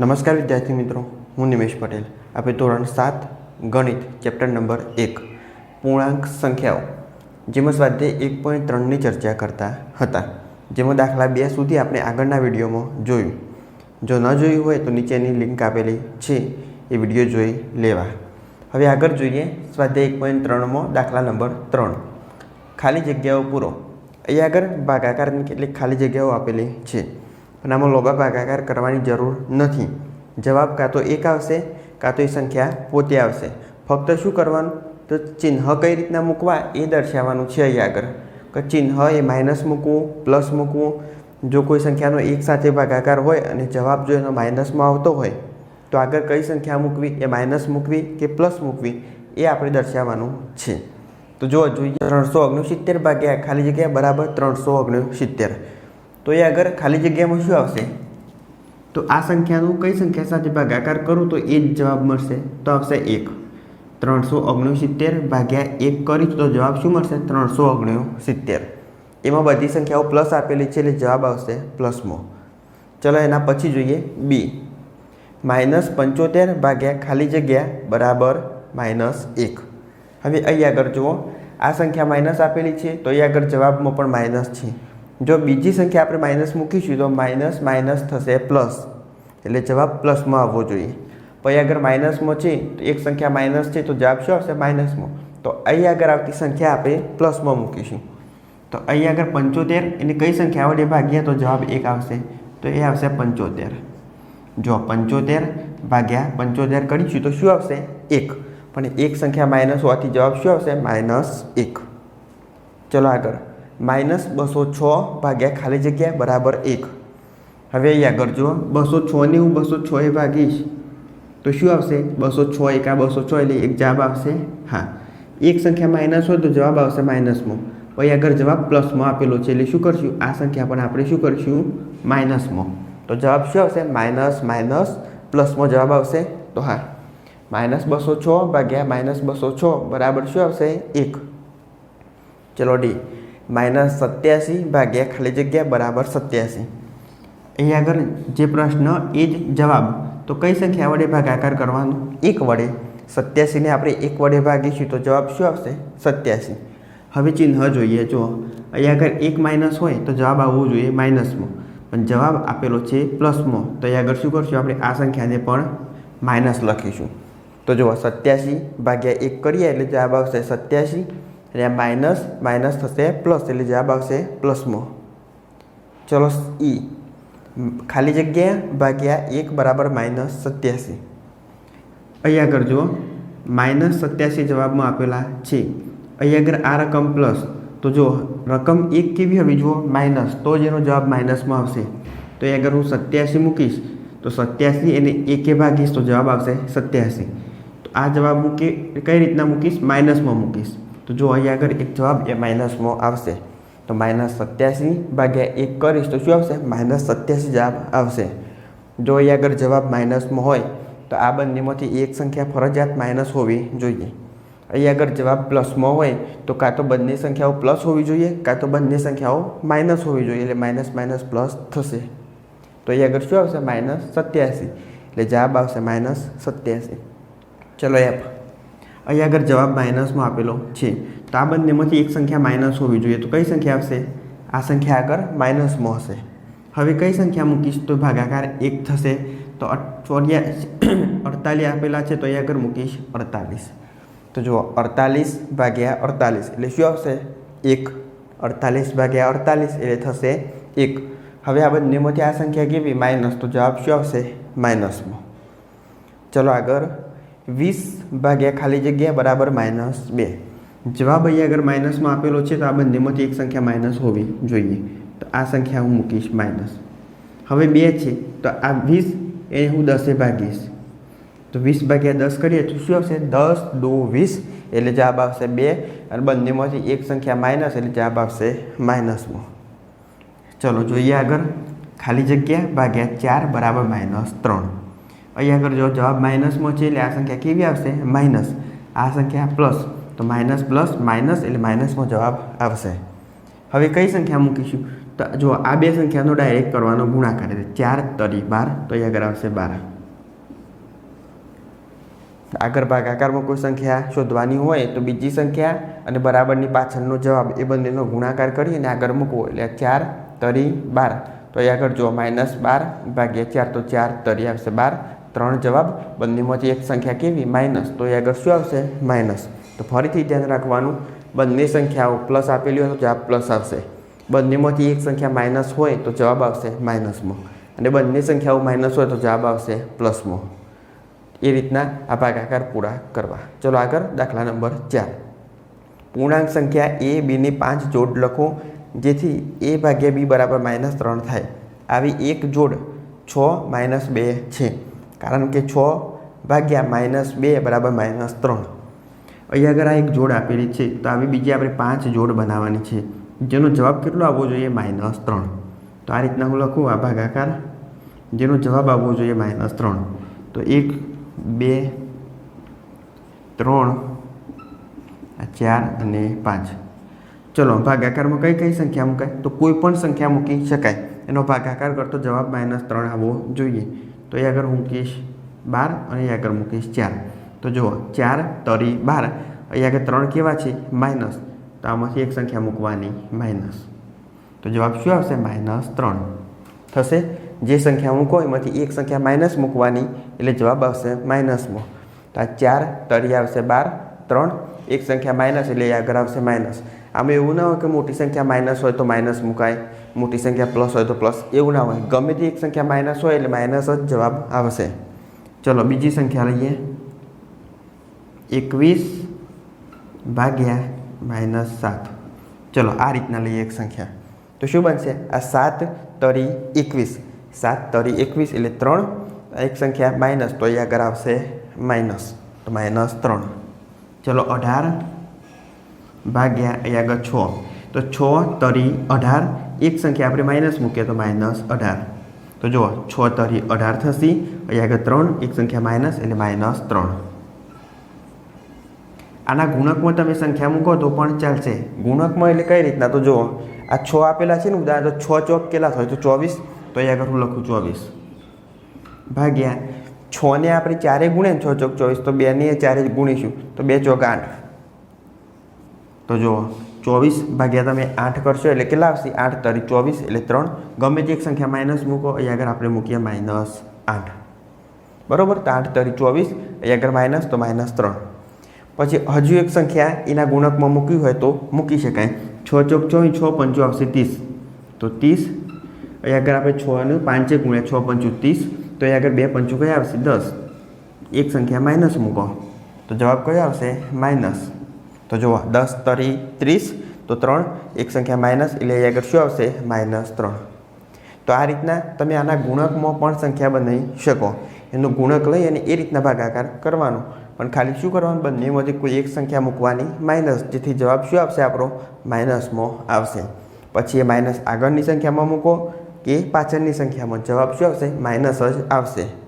નમસ્કાર વિદ્યાર્થી મિત્રો, હું નિમેશ પટેલ. આપણે ધોરણ સાત, ગણિત, ચેપ્ટર નંબર એક, પૂર્ણાંક સંખ્યાઓ, જેમાં સ્વાધ્યાય એક પોઈન્ટ ત્રણની ચર્ચા કરતા હતા. જેમાં દાખલા બે સુધી આપણે આગળના વિડીયોમાં જોયું. જો ન જોયું હોય તો નીચેની લિંક આપેલી છે, એ વીડિયો જોઈ લેવા. હવે આગળ જોઈએ સ્વાધ્યાય એક પોઈન્ટ ત્રણમાં દાખલા નંબર ત્રણ. ખાલી જગ્યાઓ પૂરો. અહીંયા આગળ ભાગાકારની કેટલીક ખાલી જગ્યાઓ આપેલી છે. પણ આમાં લોભા ભાગાકાર કરવાની જરૂર નથી. જવાબ કાં તો એક આવશે, કાં તો એ સંખ્યા પોતે આવશે. ફક્ત શું કરવાનું? તો ચિહ્ન કઈ રીતના મૂકવા? એ દર્શાવવાનું છે અહીં આગળ. કે ચિહ્ન એ માઇનસ મૂકવું પ્લસ મૂકવું. જો કોઈ સંખ્યાનો એક સાથે ભાગાકાર હોય અને જવાબ જો એનો માઇનસમાં આવતો હોય, તો આગળ કઈ સંખ્યા મૂકવી? એ માઇનસ મૂકવી કે પ્લસ મૂકવી? એ આપણે દર્શાવવાનું છે. તો જો જોઈએ ત્રણસો ઓગણસિત્તેર ભાગ્યા, ખાલી જગ્યા બરાબર ત્રણસો ઓગણસિત્તેર. તો એ આગળ ખાલી જગ્યામાં શું આવશે? તો આ સંખ્યાનું કઈ સંખ્યા સાથે ભાગાકાર કરું તો એ જ જવાબ મળશે? તો આવશે એક. ત્રણસો ઓગણસિત્તેર ભાગ્યા એક કરી તો જવાબ શું મળશે? ત્રણસો ઓગણસિત્તેર. એમાં બધી સંખ્યાઓ પ્લસ આપેલી છે એટલે જવાબ આવશે પ્લસમાં ચલો એના પછી જોઈએ બી માઇનસ પંચોતેર ભાગ્યા ખાલી જગ્યા બરાબર માઇનસ એક. હવે અહીં આગળ જુઓ. આ સંખ્યા માઇનસ આપેલી છે તો અહીં આગળ જવાબમાં પણ માઇનસ છે. જો બીજી સંખ્યા આપણે માઇનસ મૂકીશું તો માઇનસ માઇનસ થશે પ્લસ એટલે જવાબ પ્લસમાં આવવો જોઈએ. પછી આગળ માઇનસમાં છે, તો એક સંખ્યા માઇનસ છે, તો જવાબ શું આવશે? માઇનસમાં તો અહીં આગળ આવતી સંખ્યા આપણે પ્લસમાં મૂકીશું. તો અહીં આગળ પંચોતેર, એની કઈ સંખ્યા વડે ભાગ્યા? તો જવાબ એક આવશે. તો એ આવશે પંચોતેર. જો પંચોતેર ભાગ્યા પંચોતેર કરીશું તો શું આવશે? એક. પણ એક સંખ્યા માઇનસ હોવાથી જવાબ શું આવશે? માઇનસ એક. ચલો આગળ. માઇનસ બસો છ ભાગ્યા ખાલી જગ્યા બરાબર એક. હવે અહીં આગળ જુઓ, બસો છની હું બસો છ એ ભાગીશ. તો શું આવશે? બસો છ એકા બસો છ એટલે એક જવાબ આવશે. હા. એક સંખ્યા માઇનસ હોય તો જવાબ આવશે માઇનસમાં પછી આગળ જવાબ પ્લસમાં આપેલો છે એટલે શું કરશું? આ સંખ્યા પણ આપણે શું કરશું? માઇનસમાં તો જવાબ શું આવશે? માઇનસ માઇનસ પ્લસમાં જવાબ આવશે. તો હા. માઇનસ બસો છ ભાગ્યા માઇનસ બસો છ બરાબર શું આવશે? એક. ચલો ડી. માઇનસ સત્યાસી ભાગ્યા ખાલી જગ્યા બરાબર સત્યાસી. અહીં આગળ જે પ્રશ્ન એ જ જવાબ. તો કઈ સંખ્યા વડે ભાગાકાર કરવાનો? એક વડે. સત્યાસીને આપણે એક વડે ભાગીશું તો જવાબ શું આવશે? સત્યાસી. હવે ચિહ્ન જોઈએ જો અહીં આગળ એક માઇનસ હોય તો જવાબ આવવો જોઈએ માઇનસમાં. પણ જવાબ આપેલો છે પ્લસમાં. તો અહીં આગળ શું કરશું? આપણે આ સંખ્યાને પણ માઇનસ લખીશું. તો જુઓ, સત્યાસી ભાગ્યા એક કરીએ એટલે જવાબ આવશે સત્યાસી. એટલે માઇનસ માઇનસ થશે પ્લસ એટલે જવાબ આવશે પ્લસમાં ચલો ઈ ખાલી જગ્યા ભાગ્યા એક બરાબર માઇનસ સત્યાસી. અહીંયા આગળ જુઓ. માઇનસ સત્યાસી જવાબમાં આપેલા છે. અહીં આગળ આ રકમ પ્લસ તો જો રકમ એક કેવી હવે જુઓ? માઇનસ તો જ એનો જવાબ માઇનસમાં આવશે. તો એ આગળ હું સત્યાસી મૂકીશ. તો સત્યાસી એને એકે ભાગીશ તો જવાબ આવશે સત્યાસી. તો આ જવાબ મૂકી, કઈ રીતના મૂકીશ? માઇનસમાં મૂકીશ. તો જો અહીંયા આગળ એક જવાબ એ માઇનસમાં આવશે. તો માઇનસ સત્યાસી ભાગ્યા એક કરીશ તો શું આવશે? માઇનસ સત્યાસી જવાબ આવશે. જો અહીં આગળ જવાબ માઇનસમાં હોય, તો આ બંનેમાંથી એક સંખ્યા ફરજિયાત માઇનસ હોવી જોઈએ. અહીંયા આગળ જવાબ પ્લસમાં હોય, તો કાં તો બંને સંખ્યાઓ પ્લસ હોવી જોઈએ, કાં તો બંને સંખ્યાઓ માઇનસ હોવી જોઈએ, એટલે માઇનસ માઇનસ પ્લસ થશે. તો અહીં આગળ શું આવશે? માઇનસ સત્યાસી. એટલે જવાબ આવશે માઇનસ સત્યાસી. ચલો એફ અહીં આગળ જવાબ માઇનસમાં આપેલો છે. તો આ બંનેમાંથી એક સંખ્યા માઇનસ હોવી જોઈએ. તો કઈ સંખ્યા આવશે? આ સંખ્યા આગળ માઇનસમાં હશે. હવે કઈ સંખ્યા મૂકીશ? તો ભાગાકાર એક થશે. તો ચોર્યા, અડતાલીસ આપેલા છે. તો અહીં આગળ મૂકીશ અડતાલીસ. તો જુઓ, અડતાલીસ ભાગ્યા અડતાલીસ એટલે શું આવશે? એક. અડતાલીસ ભાગ્યા અડતાલીસ એટલે થશે એક. હવે આ બંનેમાંથી આ સંખ્યા કેવી? માઇનસ. તો જવાબ શું આવશે? માઇનસમાં. ચલો આગળ. વીસ ભાગ્યા ખાલી જગ્યા બરાબર માઇનસ બે. જવાબ અહીં આગળ માઇનસમાં આપેલો છે તો આ બંનેમાંથી એક સંખ્યા માઇનસ હોવી જોઈએ. તો આ સંખ્યા હું મૂકીશ માઇનસ. હવે બે છે, તો આ વીસ એ હું દસે ભાગીશ. તો વીસ ભાગ્યા દસ કરીએ તો શું આવશે? દસ દો વીસ, એટલે જવાબ આવશે બે. અને બંનેમાંથી એક સંખ્યા માઇનસ, એટલે જવાબ આવશે માઇનસમાં. ચલો જોઈએ આગળ. ખાલી જગ્યા ભાગ્યા ચાર બરાબર માઇનસ ત્રણ. અહીં આગળ જો જવાબ માઇનસમાં છે એટલે આ સંખ્યા કેવી આવશે માઇનસ આ સંખ્યા પ્લસ તો માઇનસ પ્લસ માઇનસ એટલે માઇનસમાં જવાબ આવશે હવે કઈ સંખ્યા મૂકીશું તો જો આ બે સંખ્યાનો ડાયરેક્ટ કરવાનો ગુણાકાર એટલે ચાર તરી બાર તો અહીંયા આગળ આવશે બાર આગળ ભાગાકારમાં કોઈ સંખ્યા શોધવાની હોય તો બીજી સંખ્યા અને બરાબરની પાછળનો જવાબ એ બંનેનો ગુણાકાર કરી અને આગળ મૂકવો એટલે ચાર તરી બાર તો એ આગળ જો માઇનસ બાર ભાગ્યા ચાર તો ચાર તરી આવશે બાર ત્રણ જવાબ બંનેમાંથી એક સંખ્યા કેવી? માઇનસ. તો એ આગળ શું આવશે? માઇનસ. તો ફરીથી ધ્યાન રાખવાનું, બંને સંખ્યાઓ પ્લસ આપેલી હોય તો જવાબ પ્લસ આવશે. બંનેમાંથી એક સંખ્યા માઇનસ હોય તો જવાબ આવશે માઇનસમાં. અને બંને સંખ્યાઓ માઇનસ હોય તો જવાબ આવશે પ્લસમાં. એ રીતના આ ભાગાકાર પૂરા કરવા. ચલો આગળ દાખલા નંબર ચાર. પૂર્ણાંક સંખ્યા એ બીની પાંચ જોડ લખો, જેથી એ ભાગ્યા બી બરાબર માઇનસ ત્રણ થાય. આવી એક જોડ છ માઇનસ બે છે. કારણ કે છ ભાગ્યા માઇનસ બે બરાબર માઇનસ ત્રણ. અહીંયા આગળ આ એક જોડ આપેલી છે, તો આવી બીજી આપણે પાંચ જોડ બનાવવાની છે. જેનો જવાબ કેટલો આવવો જોઈએ? માઇનસ ત્રણ. તો આ રીતના હું લખું આ ભાગાકાર. જેનો જવાબ આવવો જોઈએ? માઇનસ ત્રણ. તો એક, બે, ત્રણ, આ ચાર અને પાંચ. ચલો, ભાગાકારમાં કઈ કઈ સંખ્યા મૂકાય? તો કોઈ પણ સંખ્યા મૂકી શકાય. એનો ભાગાકાર કરતો જવાબ માઇનસ ત્રણ આવવો જોઈએ. તો એ આગળ મૂકીશ બાર અને એ આગળ મૂકીશ ચાર. તો જુઓ, ચાર, તરી, બાર. અહીં આગળ ત્રણ કેવા છે? માઇનસ. તો આમાંથી એક સંખ્યા મૂકવાની, માઇનસ. તો જવાબ શું આવશે? માઇનસ ત્રણ. થશે? જે સંખ્યા મૂકો, એમાંથી એક સંખ્યા માઇનસ મૂકવાની. એટલે જવાબ આવશે માઇનસમાં. તો આ ચાર, તરી આવશે બાર, ત્રણ એક સંખ્યા માઇનસ એટલે એ આગળ આવશે માઇનસ. આમાં એવું ના હોય કે મોટી સંખ્યા માઇનસ હોય તો માઇનસ મુકાય, મોટી સંખ્યા પ્લસ હોય તો પ્લસ, એવું ના હોય. ગમે તે એક સંખ્યા માઇનસ હોય એટલે માઇનસ જ જવાબ આવશે. ચલો બીજી સંખ્યા લઈએ. એકવીસ ભાગ્યા માઇનસ સાત. ચલો આ રીતના લઈએ એક સંખ્યા. તો શું બનશે? આ સાત તરી એકવીસ. સાત તરી એકવીસ એટલે ત્રણ. એક સંખ્યા માઇનસ તો એ આગળ આવશે માઇનસ. તો માઇનસ ત્રણ. ચલો અઢાર ભાગ્યા અહીં આગળ છ. તો છ, તરી, અઢાર. એક સંખ્યા આપણે માઇનસ મૂકીએ તો માઇનસ અઢાર. તો જુઓ, છ, તરી, અઢાર થશે. અહીંયા આગળ ત્રણ, એક સંખ્યા માઇનસ એટલે માઇનસ ત્રણ. આના ગુણકમાં તમે સંખ્યા મૂકો તો પણ ચાલશે. ગુણકમાં એટલે કઈ રીતના? તો જુઓ, આ છ આપેલા છે ને, ઉદાહરણ, તો છ ચોક કેટલા થાય? તો ચોવીસ. તો અહીં આગળ હું લખું ચોવીસ. ભાગ્યા છને આપણે ચારે ગુણે છ ચોક ચોવીસ, તો બેને ચારે ગુણીશું, તો બે ચોક આઠ. તો જુઓ, ચોવીસ ભાગ્યા તમે આઠ કરશો એટલે કેટલા આવશે? આઠ તરી ચોવીસ એટલે ત્રણ. ગમે તે એક સંખ્યા માઇનસ મૂકો અહીં આગળ આપણે મૂકીએ માઇનસ આઠ. બરાબર? તો આઠ તરી ચોવીસ અહીં આગળ માઇનસ, તો માઇનસ ત્રણ. પછી હજુ એક સંખ્યા એના ગુણકમાં મૂકવી હોય તો મૂકી શકાય. છ ચોક ચોવીસ, છ પંચો આવશે ત્રીસ. તો ત્રીસ અહીં આગળ આપણે છ અને પાંચે ગુણ્યા, છ પંચો ત્રીસ. તો એ આગળ બે પંચું કયા આવશે? દસ. એક સંખ્યા માઇનસ મૂકો. તો જવાબ કયો આવશે? માઇનસ. તો જુઓ, દસ, તરી, ત્રીસ. તો ત્રણ. એક સંખ્યા માઇનસ, એટલે અહીં આગળ શું આવશે? માઇનસ ત્રણ. તો આ રીતના તમે આના ગુણકમાં પણ સંખ્યા બનાવી શકો. એનો ગુણક લઈ અને એ રીતના ભાગાકાર કરવાનો. પણ ખાલી શું કરવાનું? બંનેમાંથી કોઈ એક સંખ્યા મૂકવાની માઇનસ. જેથી જવાબ શું આવશે? આપણો માઇનસમાં આવશે. પછી એ માઇનસ આગળની સંખ્યામાં મૂકો. કે પાછળની સંખ્યામાં જવાબ શું આવશે? માઇનસ જ આવશે.